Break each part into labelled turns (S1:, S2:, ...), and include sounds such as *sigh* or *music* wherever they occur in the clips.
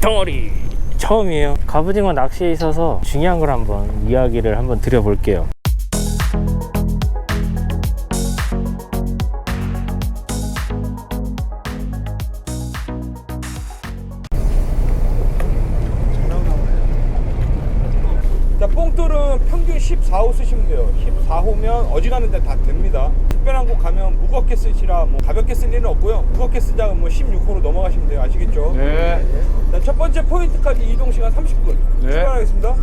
S1: 덩어리. 처음이에요. 갑오징어 낚시에 있어서 중요한 걸 한번 이야기를 한번 드려볼게요
S2: 14호 쓰시면 돼요. 14호면 어지간한 데 다 됩니다. 특별한 곳 가면 무겁게 쓰시라 뭐 가볍게 쓸 일은 없고요. 무겁게 쓰자가 뭐 16호로 넘어가시면 돼요. 아시겠죠?
S3: 네.
S2: 자, 첫 번째 포인트까지 이동 시간 30분.
S3: 네.
S2: 출발하겠습니다.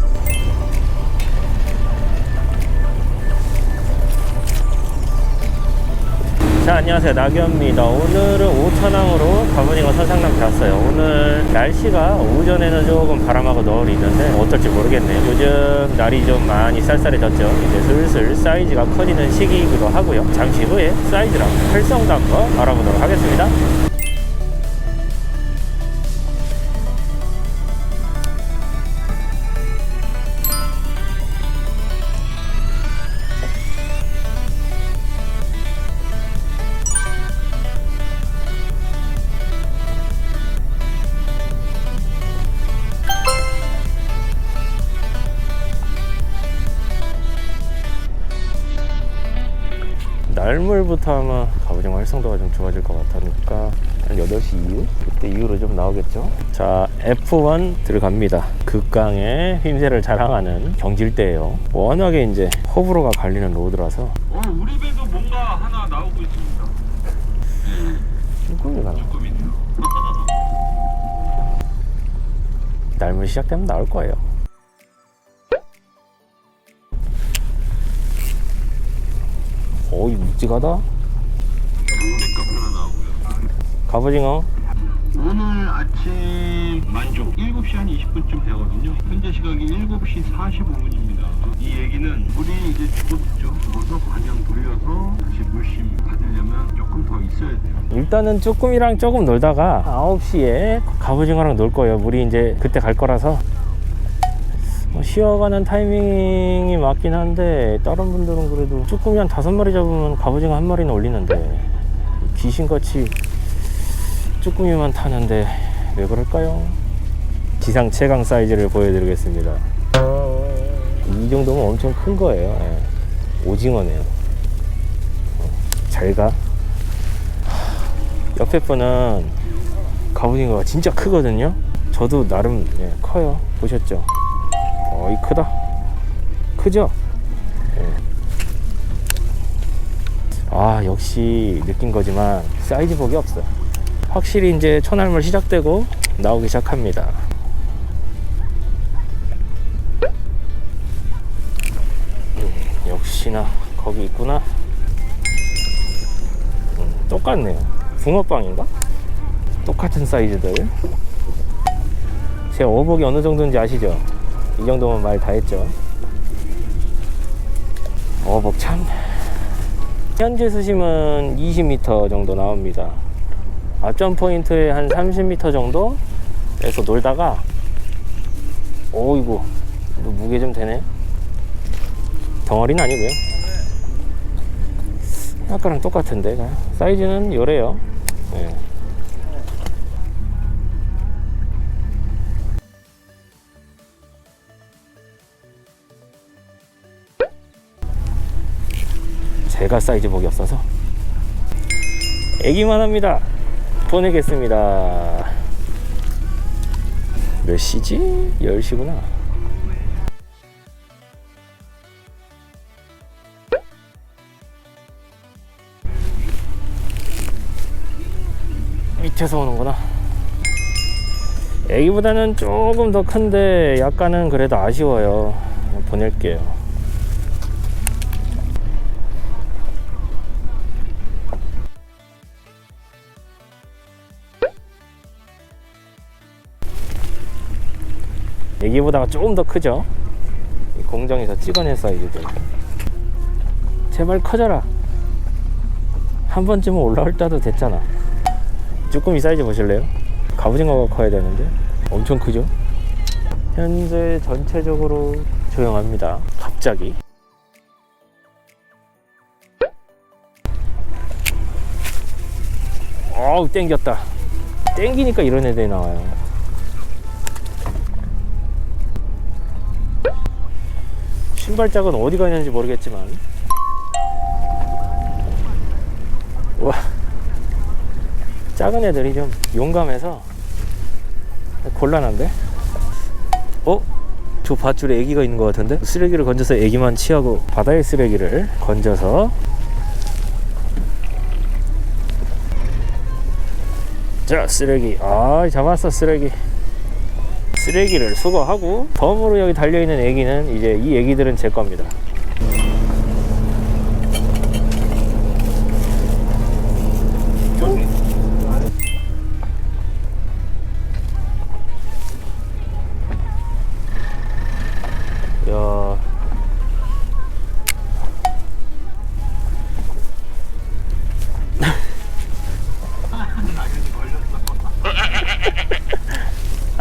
S1: 자 안녕하세요 낙엽입니다 오늘은 오천항으로 갑오징어 선상남 갔어요. 오늘 날씨가 오전에는 조금 바람하고 너울이 있는데 어떨지 모르겠네요. 요즘 날이 좀 많이 쌀쌀해졌죠. 이제 슬슬 사이즈가 커지는 시기이기도 하고요. 잠시 후에 사이즈랑 활성도 한번 알아보도록 하겠습니다 날물부터 아마 갑오징어 활성도가 좀 좋아질 것 같으니까 한 8시 이후? 그때 이후로 좀 나오겠죠? 자, F1 들어갑니다. 극강의 힘세를 자랑하는 경질대예요. 워낙에 이제 호불호가 갈리는 로드라서
S3: 어, 우리 배도 뭔가 하나 나오고 있습니다.
S1: 쭈꾸미 가 나.
S3: 조금이네요.
S1: 날물 시작되면 나올 거예요. 어이 묵직하다. 갑오징어
S3: 오늘 아침 만종 7시 한 20분쯤 되거든요. 현재 시각이 7시 45분입니다. 이 얘기는 물이 이제 죽었죠. 죽어서 방향 돌려서 다시 물심 받으려면 조금 더 있어야 돼요.
S1: 일단은 쭈꾸미랑 조금 놀다가 9시에 갑오징어랑 놀 거예요. 물이 이제 그때 갈 거라서 뭐 쉬어가는 타이밍이 맞긴 한데 다른 분들은 그래도 쭈꾸미 한 다섯 마리 잡으면 갑오징어 한 마리는 올리는데 귀신같이 쭈꾸미만 타는데 왜 그럴까요? 지상 최강 사이즈를 보여드리겠습니다. 이 정도면 엄청 큰 거예요. 예. 오징어네요. 어, 잘 가. 옆에 분은 갑오징어가 진짜 크거든요. 저도 나름 예, 커요. 보셨죠? 어이 크다. 크죠? 예. 아 역시 느낀 거지만 사이즈 복이 없어. 확실히 이제 초날물 시작되고 나오기 시작합니다. 음, 역시나 거기 있구나. 음, 똑같네요. 붕어빵인가? 똑같은 사이즈들. 제 어복이 어느 정도인지 아시죠? 이 정도면 말 다 했죠. 어복 참. 현재 수심은 20m 정도 나옵니다. 앞점 포인트에 한 30m 정도에서 놀다가, 이거 무게 좀 되네. 덩어리는 아니고요. 아까랑 똑같은데 사이즈는 요래요. 예. 제가 사이즈 복이 없어서 애기만 합니다. 보내겠습니다. 몇 시지? 10시구나. 밑에서 오는구나. 애기보다는 조금 더 큰데 약간은 그래도 아쉬워요. 보낼게요. 애기보다가 조금 더 크죠? 이 공정에서 찍어낸 사이즈들. 제발 커져라. 한 번쯤은 올라올 때도 됐잖아. 쭈꾸미 사이즈 보실래요? 갑오징어가 커야 되는데 엄청 크죠? 현재 전체적으로 조용합니다. 갑자기. 어우 땡겼다. 땡기니까 이런 애들이 나와요. 신발짝은 어디 가는지 모르겠지만. 와. 작은 애들이 좀 용감해서 곤란한데? 어? 저 밧줄에 애기가 있는 것 같은데? 쓰레기를 건져서 애기만 취하고 바다의 쓰레기를 건져서. 자 쓰레기. 아 잡았어 쓰레기 쓰레기를 수거하고 덤으로 여기 달려있는 애기는 이제 이 애기들은 제 겁니다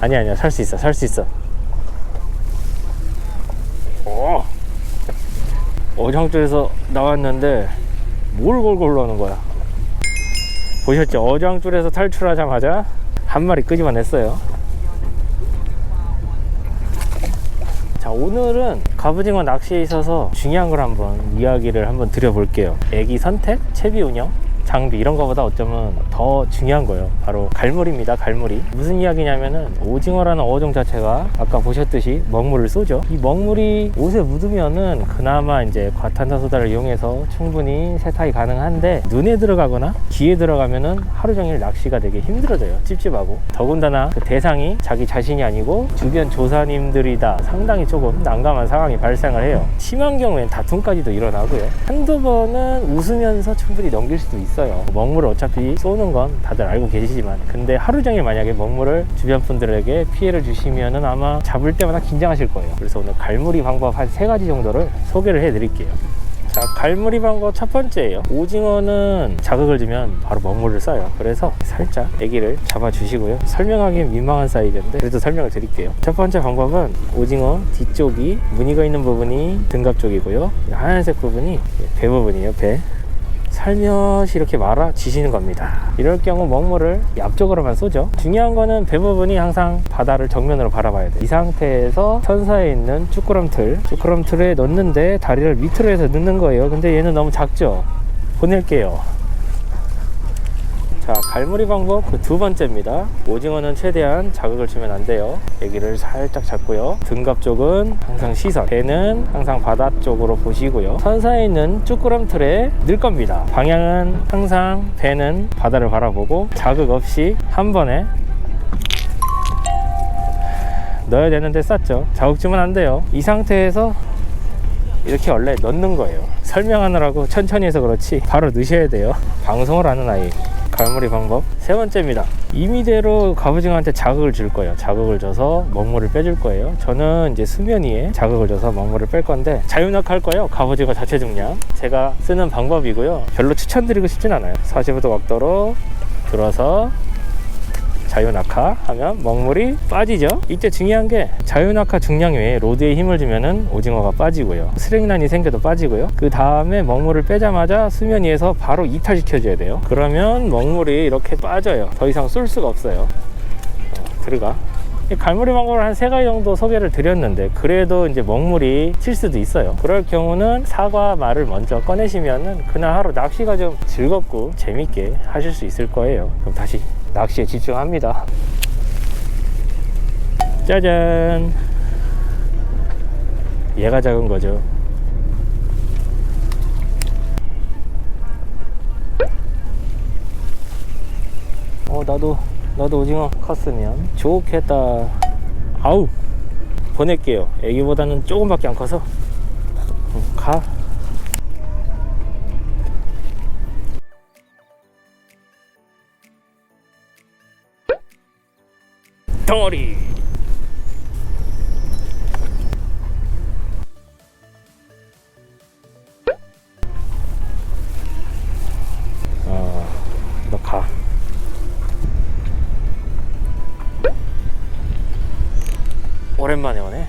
S1: 아니야 아니야. 살 수 있어 살 수 있어. 오 어장줄에서 나왔는데 뭘 골골로 하는 거야? 보셨죠? 어장줄에서 탈출하자마자 한 마리 끄집어냈어요. 자 오늘은 갑오징어 낚시에 있어서 중요한 걸 한번 이야기를 한번 드려볼게요. 애기 선택, 채비 운영 장비 이런 거보다 어쩌면 더 중요한 거예요. 바로 갈무리입니다 갈무리. 무슨 이야기냐면은 오징어라는 어종 자체가 아까 보셨듯이 먹물을 쏘죠. 이 먹물이 옷에 묻으면은 그나마 이제 과탄산소다를 이용해서 충분히 세탁이 가능한데 눈에 들어가거나 귀에 들어가면은 하루 종일 낚시가 되게 힘들어져요. 찝찝하고. 더군다나 그 대상이 자기 자신이 아니고 주변 조사님들이다. 상당히 조금 난감한 상황이 발생을 해요. 심한 경우엔 다툼까지도 일어나고요. 한두 번은 웃으면서 충분히 넘길 수도 있어요 먹물을 어차피 쏘는 건 다들 알고 계시지만 근데 하루 종일 만약에 먹물을 주변 분들에게 피해를 주시면은 아마 잡을 때마다 긴장하실 거예요 그래서 오늘 갈무리 방법 한 세 가지 정도를 소개를 해 드릴게요 자, 갈무리 방법 첫 번째예요. 오징어는 자극을 주면 바로 먹물을 써요. 그래서 살짝 애기를 잡아주시고요. 설명하기엔 민망한 사이즈인데 그래도 설명을 드릴게요. 첫 번째 방법은 오징어 뒤쪽이 무늬가 있는 부분이 등갑 쪽이고요. 하얀색 부분이 배 부분이에요. 배. 살며시 이렇게 말아 주시는 겁니다. 이럴 경우 먹물을 앞쪽으로만 쏘죠. 중요한 거는 배 부분이 항상 바다를 정면으로 바라봐야 돼요. 이 상태에서 선사에 있는 쭈꾸럼틀, 쭈꾸럼틀에 넣는데 다리를 밑으로 해서 넣는 거예요. 근데 얘는 너무 작죠? 보낼게요. 자, 갈무리 방법 그 두 번째입니다. 오징어는 최대한 자극을 주면 안 돼요. 애기를 살짝 잡고요. 등갑 쪽은 항상 시선, 배는 항상 바다 쪽으로 보시고요. 선사에 있는 쭈꾸럼틀에 넣을 겁니다. 방향은 항상 배는 바다를 바라보고 자극 없이 한 번에 넣어야 되는데 쌌죠. 자극 주면 안 돼요. 이 상태에서 이렇게 원래 넣는 거예요. 설명하느라고 천천히 해서 그렇지 바로 넣으셔야 돼요. 방송을 하는 아이. 갈무리 방법 세 번째입니다. 임의대로 갑오징어한테 자극을 줄 거예요. 자극을 줘서 먹물을 빼줄 거예요. 저는 이제 수면 위에 자극을 줘서 먹물을 뺄 건데 자유낙 할 거예요. 갑오징어 자체 중량. 제가 쓰는 방법이고요. 별로 추천드리고 싶진 않아요. 45도 각도로 들어서 자유낙하 하면 먹물이 빠지죠. 이때 중요한 게 자유낙하 중량 외에 로드에 힘을 주면은 오징어가 빠지고요. 스랭란이 생겨도 빠지고요. 그 다음에 먹물을 빼자마자 수면 위에서 바로 이탈시켜 줘야 돼요. 그러면 먹물이 이렇게 빠져요. 더 이상 쏠 수가 없어요. 어, 들어가. 이 갈무리 방법을 한 세 가지 정도 소개를 드렸는데 그래도 이제 먹물이 칠 수도 있어요. 그럴 경우는 사과 말을 먼저 꺼내시면은 그날 하루 낚시가 좀 즐겁고 재밌게 하실 수 있을 거예요. 그럼 다시 낚시에 집중합니다. 짜잔. 얘가 작은 거죠. 어 나도 나도 오징어 컸으면 좋겠다. 아우 보낼게요. 애기보다는 조금밖에 안 커서. 응, 가 덩어리. 어 너가. 오랜만에 오네.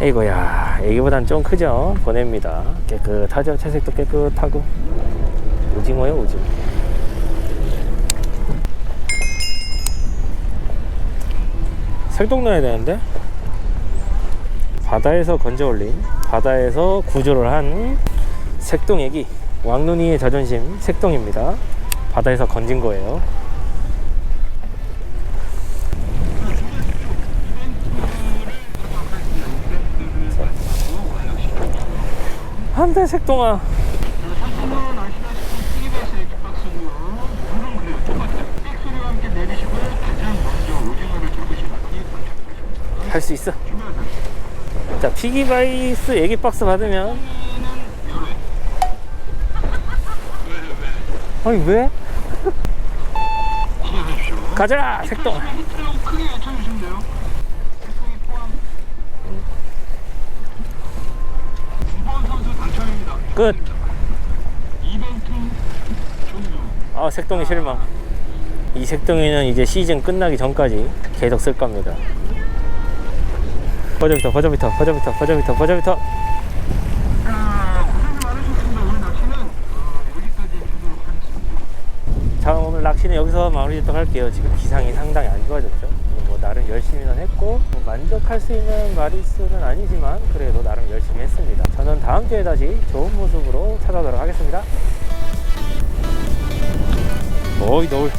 S1: 에이고야 애기보단 좀 크죠? 보냅니다. 깨끗하죠? 채색도 깨끗하고. 오징어요 오징어 색동 넣어야 되는데? 바다에서 건져 올린 바다에서 구조를 한 색동애기. 왕눈이의 자존심 색동입니다. 바다에서 건진 거예요. 안돼 색동아
S3: 상품은 아시다시피 TBS 엑스박스고요. 물은 그래요. 똑같아요. 삑 소리와 함께 내리시고 가장 먼저 오징어를 잡으시는 분이 당첨입니다.
S1: 할수 있어. 자 피기바이스 애기 박스 받으면. 아니 왜? *laughs* 가자 색동
S3: 히트라고 크게 외쳐주시면 돼요. 색동이 포함. 2번 선수 당첨입니다.
S1: 끝. 아 색동이 실망 이 색동이는 이제 시즌 끝나기 전까지 계속 쓸 겁니다 버저비터 버저비터 버저비터 버저비터 버저비터. 자. 오늘 낚시는 여기서 마무리 짓도록 할게요. 지금 기상이 상당히 안 좋아졌죠? 뭐 나름 열심히는 했고 뭐 만족할 수 있는 마리수는 아니지만 그래도 나름 열심히 했습니다. 저는 다음 주에 다시 좋은 모습으로 찾아오도록 하겠습니다. 어이 노을